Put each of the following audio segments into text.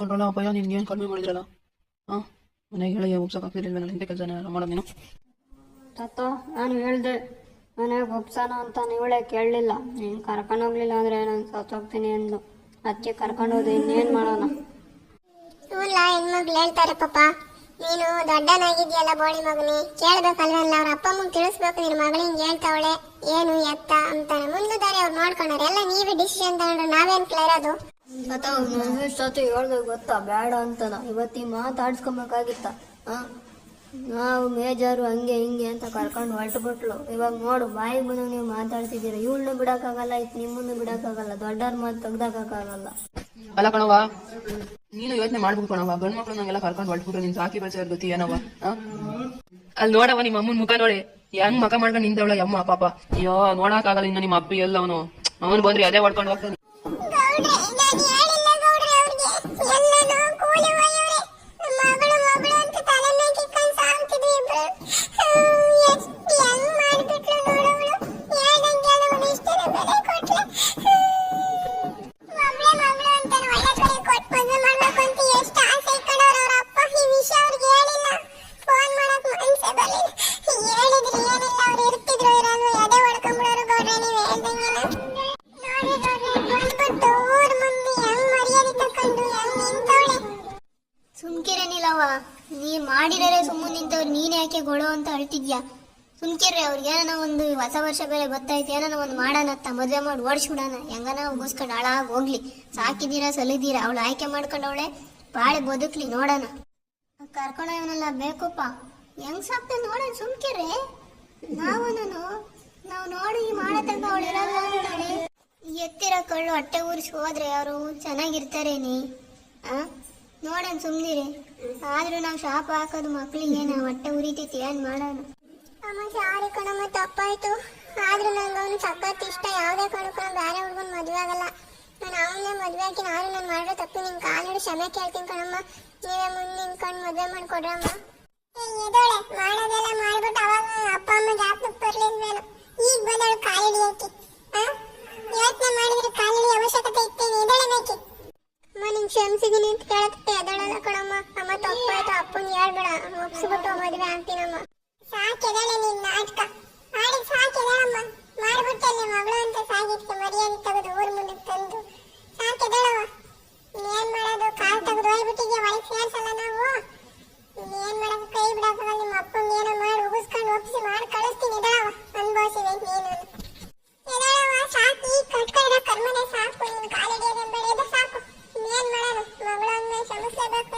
ಕಣ್ರಲ್ಲ ಅಪ್ಪಯ್ಯ ನಿನ್ಗೆ ಏನು ಕಡಿಮೆ ಮಾಡಿದ್ರಲ್ಲ? ಹಾಂ ಮನೆಗೆ ಹೇಳಿ ಒಪ್ಸೋಕ್ಕಾಗ್ತಿರ್ಲಿಲ್ವೇನಲ್ಲ ಇಂಥ ಕೆಲಸನ ಮಾಡೋದು ನೀನು. ತಾತ ನಾನು ಹೇಳಿದೆ ಮನೆಗೆ ಒಪ್ಸೋಣ ಅಂತ ನೀವಳೆ ಕೇಳಲಿಲ್ಲ. ನೀನು ಕರ್ಕೊಂಡು ಹೋಗ್ಲಿಲ್ಲ ಅಂದರೆ ನಾನು ಸತ್ತೋಗ್ತೀನಿ ಅಂದ್ಲು. ಅದಕ್ಕೆ ಕರ್ಕೊಂಡು ಹೋದೆ ಇನ್ನೇನು ಮಾಡೋಣ? ಇಲ್ಲ ಹೆಣ್ಮಗ್ಳು ಹೇಳ್ತಾರೆ ಪಾಪ. ನೀನು ದೊಡ್ಡನಾಗಿದ್ಯಲ್ಲ ಬೋಳಿ ಮಗನಿ. ಕೇಳ್ಬೇಕಲ್ವಲ್ಲ ಅವ್ರ ಅಪ್ಪ ಅಮ್ಮಂಗೆ ತಿಳಿಸ್ಬೇಕು. ನಿನ್ನ ಮಗಳು ಹಿಂಗೆ ಹೇಳ್ತಾವಳೆ ಏನು ಎತ್ತ ಅಂತಾನೆ ಮುಂದೆ ದಾರಿ ಅವ್ರು ನೋಡ್ಕೊಂಡಾರೆ ಎಲ್ಲ ನೀವೇ ಡಿಸಿಷನ್ ತಗೊಂಡ್ರೆ ನಾವೇನ್ ಇರೋದು ಗೊತ್ತಾ? ಬೇಡ ಅಂತನ ಇವತ್ತಿ ಮಾತಾಡ್ಸ್ಕೊಬೇಕಾಗಿತ್ತ? ನಾವು ಮೇಜರು ಹಂಗೆ ಹಿಂಗೆ ಅಂತ ಕರ್ಕೊಂಡು ಹೊರಟುಬಿಟ್ಲು. ಇವಾಗ ನೋಡು, ಬಾಯಿ ಬಂದು ನೀವು ಮಾತಾಡ್ತಿದ್ದೀರ. ಇವಳನ್ನ ಬಿಡಕ್ಕಾಗಲ್ಲ ನಿಮ್ಮನ್ನು ಬಿಡಕ್ಕಾಗಲ್ಲ. ದೊಡ್ಡವ್ರ ಮಾತು ತೆಗ್ದಾಕಾಗಲ್ಲ ಅಲ್ಲ ಕಣವ ನೀನು ಯೋಚನೆ ಮಾಡ್ಬೇಕು ಕಣವ ಗಂಡು ಮಕ್ಕಳು ನಂಗೆಲ್ಲ ಕರ್ಕೊಂಡು ಹೊರಟ್ಬಿಟ್ರು. ನಿನ್ ಸಾಕಿ ಬಚಾರ ಗೊತ್ತಿ ಏನವ? ಅಲ್ಲಿ ನೋಡವ ನಿಮ್ಮ ಅಮ್ಮನ ಮುಖ ನೋಡಿ. ಹೆಂಗ್ ಮಕ ಮಾಡ್ಕೊಂಡು ನಿಂತವಳ ಅಮ್ಮ ಪಾಪ. ಅಯ್ಯೋ, ನೋಡಕ್ಕಾಗಲ್ಲ ಇನ್ನು ನಿಮ್ಮ ಅಪ್ಪಿ ಎಲ್ಲ ಅವನು ಅವನು ಬಂದ್ರೆ ಅದೇ ಹೊಡ್ಕೊಂಡು ಹೋಗ್ತಾನೆ. ಸುಮ್ಕಿರೇನಿಲ್ಲವ ನೀ ಮಾಡಿದರೆ ಸುಮ್ಮನೆ ನಿಂತವ್ರು, ನೀನ್ ಯಾಕೆ ಗೊಳು ಅಂತ ಅಳ್ತಿದ್ಯಾ? ಸುಮ್ಕಿರ್ರಿ, ಅವ್ರಿಗೆ ಏನಾನ ಒಂದು ಹೊಸ ವರ್ಷ ಬೇರೆ ಗೊತ್ತಾಯ್ತು ಏನಾನ ಒಂದು ಮಾಡೋಣತ್ತ ಮದ್ವೆ ಮಾಡಿ ಓಡಿಸ್ಬಿಡೋಣ. ಹೆಂಗನ ಉಗಿಸ್ಕೊಂಡು ಹಾಳಾಗಿ ಹೋಗ್ಲಿ. ಸಾಕಿದ್ದೀರಾ ಸಲಿದೀರಾ ಅವಳು ಆಯ್ಕೆ ಮಾಡ್ಕೊಂಡವಳೆ, ಬಾಳೆ ಬದುಕ್ಲಿ, ನೋಡೋಣ. ಕರ್ಕೊಂಡ ಇವನೆಲ್ಲ ಬೇಕಪ್ಪ ಹೆಂಗ್ ಸಾಕ್ತೆ ನೋಡೋಣ, ಸುಮ್ಕಿರ್ರಿ. ನಾವು ನಾನು ನಾವು ನೋಡಿ ಮಾಡತಕ್ಕ ಅವಳು ಇರಲ್ಲ ಅಂತಾಳೆ ಎತ್ತಿರ ಕಳ್ಳು ಹೊಟ್ಟೆ ಊರಿಸಿ ಹೋದ್ರೆ ಅವರು ಚೆನ್ನಾಗಿರ್ತಾರೇನಿ ಆ? ನೋಡೋಣ ಸುಮ್ನಿರಿ. ಆದ್ರೂ ನಾವು ಶಾಪ ಹಾಕೋದು ಮಕ್ಳಿಗೆ, ನಾವು ಹೊಟ್ಟೆ ಉರಿತೈತಿ, ಏನ್ ಮಾಡೋಣ? ಅಮ್ಮ, ಸಾರಿ ಕಣಮ್ಮ, ತಪ್ಪಾಯ್ತು. ಆದ್ರೂ ನಂಗೆ ಅವನು ಸಖತ್ ಇಷ್ಟ, ಯಾವುದೇ ಕಾರಣಕ್ಕೂ ನಾನು ಬೇರೆ ಹುಡುಗನ ಮದುವೆ ಆಗಲ್ಲ. ನಾನು ಅವನೇ ಮದುವೆ ಹಾಕಿ ನಾನು ನಾನು ತಪ್ಪು ನಿನ್ ಕಾಲಿಡು ಕ್ಷಮೆ ಕೇಳ್ತೀನಿ ಕಣಮ್ಮ. ನೀವೇ ಮುಂದೆ ನಿಂತ್ಕೊಂಡು ಮದುವೆ ಮಾಡ್ಕೊಡ್ರಮ್ಮ. ಎದೋಳೆ, ಮಾಡೋದೆಲ್ಲ ಮಾಡ್ಬಿಟ್ಟು ಅವಾಗ ಅಪ್ಪ ಅಮ್ಮ ಈಗ ಬಂದವಳು ಕಾಲಿಡಿಯಕ್ಕೆ ಯೋಚನೆ ಮಾಡಿದ್ರೆ ಕಾಲಿಡಿ ಅವಶ್ಯಕತೆ ಇತ್ತೇನೆ? ಎದಳಬೇಕಿ ಅಮ್ಮ, ನಿಂಗೆ ಅಂತ ಕೇಳತ್ತೆ ಎದಳಲ್ಲ ಕಣಮ್ಮ. ಅಮ್ಮ ತಪ್ಪಾಯ್ತು ಹೇಳ್ಬೇಡ. ಒಪ್ಸ್ಬಿಟ್ಟು ಮದುವೆ ಆಗ್ತೀನಮ್ಮ. ಸಾಕೆದಳೆ ನಿನ್ನ ನಾಟಕ. ಮಾಡಿ ಸಾಕೆದಳಮ್ಮ ಮಾಡ್ಬಿಟ್ಟಲ್ಲಿ ಮಗಳು ಅಂತ ಸಾಗಿದ್ಕೆ ಮರ್ಯಾದೆ ತೆಗೆದು ಊರ ಮುಂದೆ ತಂದು. ಸಾಕೆದಳವ ಏನ್ ಮಾಡೋದು ಕಾಲ್ ತೆಗೆದು ಹೋಗ್ಬಿಟ್ಟಿದ್ಯಾ ಒಳಗೆ ಸೇರ್ಸಲ್ಲ ನಾವು ಏನ್ ಮಾಡೋದು ಕೈ ಬಿಡಕ್ಕಾಗಲ್ಲ ನಿಮ್ಮ ಅಪ್ಪಂಗೆ ಏನೋ ಮಾಡಿ ಉಗಿಸ್ಕೊಂಡು ಒಪ್ಸಿ ಮಾಡಿ ಕಳಿಸ್ತೀನಿ ಎದಳವ ಅನ್ಭವಿಸಿದೆ ನೀನು ಎದಳವ ಸಾಕು ಈ ಕಟ್ಕೊಂಡಿರೋ ಕರ್ಮನೆ ಸಾಕು ನಿನ್ ಕಾಲಿಡಿಯೋದೇ ಬೇಡ ಎದೆ ಸಾಕು ಏನ್ ಮಾಡೋದು ಮಗಳು ಅಂದ್ಮೇಲೆ ಕ್ಷಮಿಸ್ಲೇಬೇಕು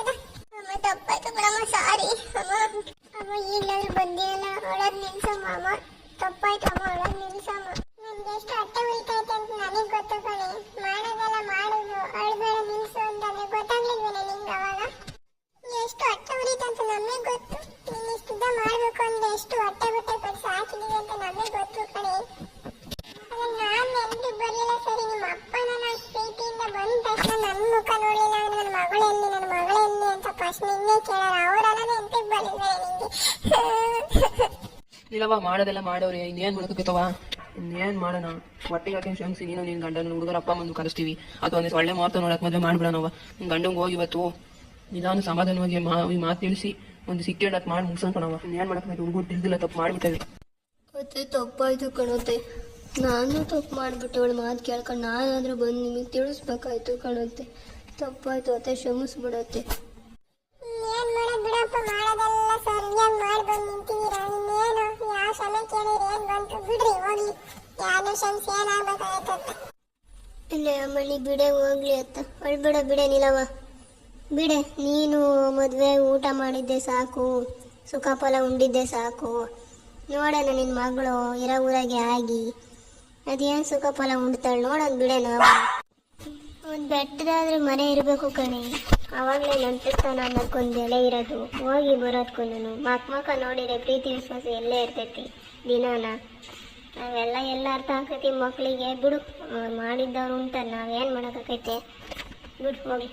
ಅಮ್ಮ ತಪ್ಪಾಯ್ತು ಬಿಡಮ್ಮ ಸಾರಿ ಅಮ್ಮ ಅಮ್ಮ ಈಗಲಾದ್ರೂ ಬಂದಿಯಲ್ಲ ಒಳಗ್ ನಿಲ್ಸಮ್ಮ ಅಮ್ಮ ತಪ್ಪಾಯ್ತು ಅಮ್ಮ. ಒಳಗ್ ನನ್ಗೆ ಎಷ್ಟು ಹೊಟ್ಟೆ ಅಂತ ನನಗೆ ಗೊತ್ತು ಕಣೆ. ಮಾಡೋದೆಲ್ಲ ಮಾಡೋದು, ಅಳ್ಬೇಡ ನಿಲ್ಸು ಅಂತಂದ್ರೆ ಗೊತ್ತಾಗ್ಲಿಲ್ವೇನೆ ನಿಂಗೆ ಅವಾಗ? ಎಷ್ಟು ಹೊಟ್ಟೆ ಉರಿತಂತ ನಮಗೆ ಗೊತ್ತು. ನೀನ್ ಇಷ್ಟುದ್ದ ಮಾಡಬೇಕು ಅಂದ್ರೆ ಎಷ್ಟು ಹೊಟ್ಟೆ ಸಾಕಿದೀವಿ ಅಂತ ನಮಗೆ ಗೊತ್ತು ಕಣೆ. ನಾನು ನೆನ್ಪಿಗೆ ಬರ್ಲಿಲ್ಲ ಸರಿ, ನಿಮ್ಮ ನನ್ನ ಪ್ರೀತಿಯಿಂದ ಬಂದ ತಕ್ಷಣ ನನ್ನ ಮುಖ ನನ್ನ ಮಗಳು ಎಲ್ಲಿ ನನ್ನ ಅಂತ ಪ್ರಶ್ನೆ ಇನ್ನೇ ಕೇಳಾರ ಅವರೆಲ್ಲ ನೆನ್ಪಿಗೆ ಬರ್ಲಿಲ್ಲ ನಿಂಗೆ? ಇಲ್ಲವ ಮಾಡೋದೆಲ್ಲ ಮಾಡೋರಿ, ಇನ್ನೇನ್ ಮಾಡೋದಕ್ಕಿತ್ತವ ಇನ್ನೇನ್ ಮಾಡೋಣ? ಹೊಟ್ಟೆಗೆ ಹಾಕಿ ಕ್ಷಮಿಸಿ ನೀನು ನಿನ್ ಗಂಡನ ಹುಡುಗರ ಅಪ್ಪ ಮುಂದೆ ಕರೆಸ್ತೀವಿ. ಅಥವಾ ಒಂದು ಒಳ್ಳೆ ಮಾತು ನೋಡಕ್ ಮದುವೆ ಮಾಡ್ಬಿಡೋಣವ ಗಂಡಂಗೆ ಹೋಗಿ ಇವತ್ತು ನಿಧಾನ ಸಮಾಧಾನವಾಗಿ ಮಾ ಮಾತು ತಿಳಿಸಿ, ಒಂದು ಸಿಕ್ಕೇಡತ್ ಮಾಡಿ ಮುಗಿಸ್ಕೊಂಡವ ಇನ್ನೇನ್ ಮಾಡಕ್ ಹುಡುಗರು ತಿಳಿದಿಲ್ಲ, ತಪ್ಪು ಮಾಡ್ಬಿಟ್ಟೆ ತಪ್ಪಾಯ್ತು ಕಣತೆ. ನಾನು ತಪ್ಪು ಮಾಡಿಬಿಟ್ಟು, ಅವಳು ಮಾತು ಕೇಳ್ಕೊಂಡು ನಾನಾದ್ರೂ ಬಂದು ನಿಮಗೆ ತಿಳಿಸ್ಬೇಕಾಯ್ತು ಕಣತೆ. ತಪ್ಪಾಯ್ತು, ಅತ್ತೆ, ಕ್ಷಮಿಸ್ಬಿಡತ್ತೆ. ಬಂತು ಬಿಡ್ರಿ, ಹೋಗ್ಲಿ. ಯಾರು ಇಲ್ಲೇ ಬಿಡೆ, ಹೋಗ್ಲಿ ಅತ್ತ ಬಿಡ ಬಿಡೆ ನಿಲವ ಬಿಡೆ, ನೀನು ಮದುವೆ ಊಟ ಮಾಡಿದ್ದೆ ಸಾಕು. ಸುಖ ಫಲ ಉಂಡಿದ್ದೆ ಸಾಕು. ನೋಡೋಣ ನಿನ್ನ ಮಗಳು, ಇರೋ ಊರಾಗೆ ಆಗಿ. ಅದೇನು ಸುಖ ಫಲ ಉಣ್ತಾಳೆ ನೋಡೋಣ ಬಿಡೆ ನಾವು. ಒಂದು ಬೆಟ್ಟದಾದ್ರೂ ಮನೆ ಇರಬೇಕು ಕಣೆ. ಆವಾಗಲೇ ನೆನಪಿಸ್ತಾನ ಅನ್ನೋದಕ್ಕೊಂದು ಎಲೆ ಇರೋದು. ಹೋಗಿ ಬರೋದಕ್ಕೂ ಮಕ್ಕ ಮಕ ನೋಡಿದ್ರೆ ಪ್ರೀತಿ ವಿಶ್ವಾಸ ಎಲ್ಲೇ ಇರ್ತೈತಿ. ದಿನಾನ ನಾವೆಲ್ಲ ಎಲ್ಲ ಅರ್ಥ ಆಗ್ತೈತಿ ಮಕ್ಕಳಿಗೆ ಬಿಡು, ಅವ್ರು ಮಾಡಿದ್ದವ್ರು ಉಂಟಲ್ಲ ನಾವೇನು ಮಾಡೋಕ್ಕಾಗೈತೆ ಬಿಡು, ಹೋಗಿ.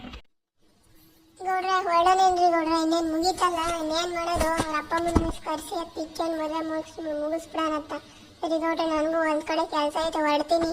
ಗೌಡ್ರೆ ಹೊರಡನೇನ್ರಿ ಗೌಡ್ರೆ? ಇನ್ನೇನ್ ಮುಗೀತಲ್ಲ? ಇನ್ನೇನ್ ಮಾಡೋದು? ಅವ್ರ ಅಪ್ಪ ಅಮ್ಮನ ಕರ್ಸಿ ಪಿಚ್ಚನ್ ಮದುವೆ ಮುಗಿಸ್ ಮುಗಿಸ್ಬಿಡೋಣತ್ತ ಸರಿ ಗೌಡ್ರೆ, ನನಗೂ ಒಂದ್ ಕಡೆ ಕೆಲಸ ಐತೆ, ಹೊರಡ್ತೀನಿ.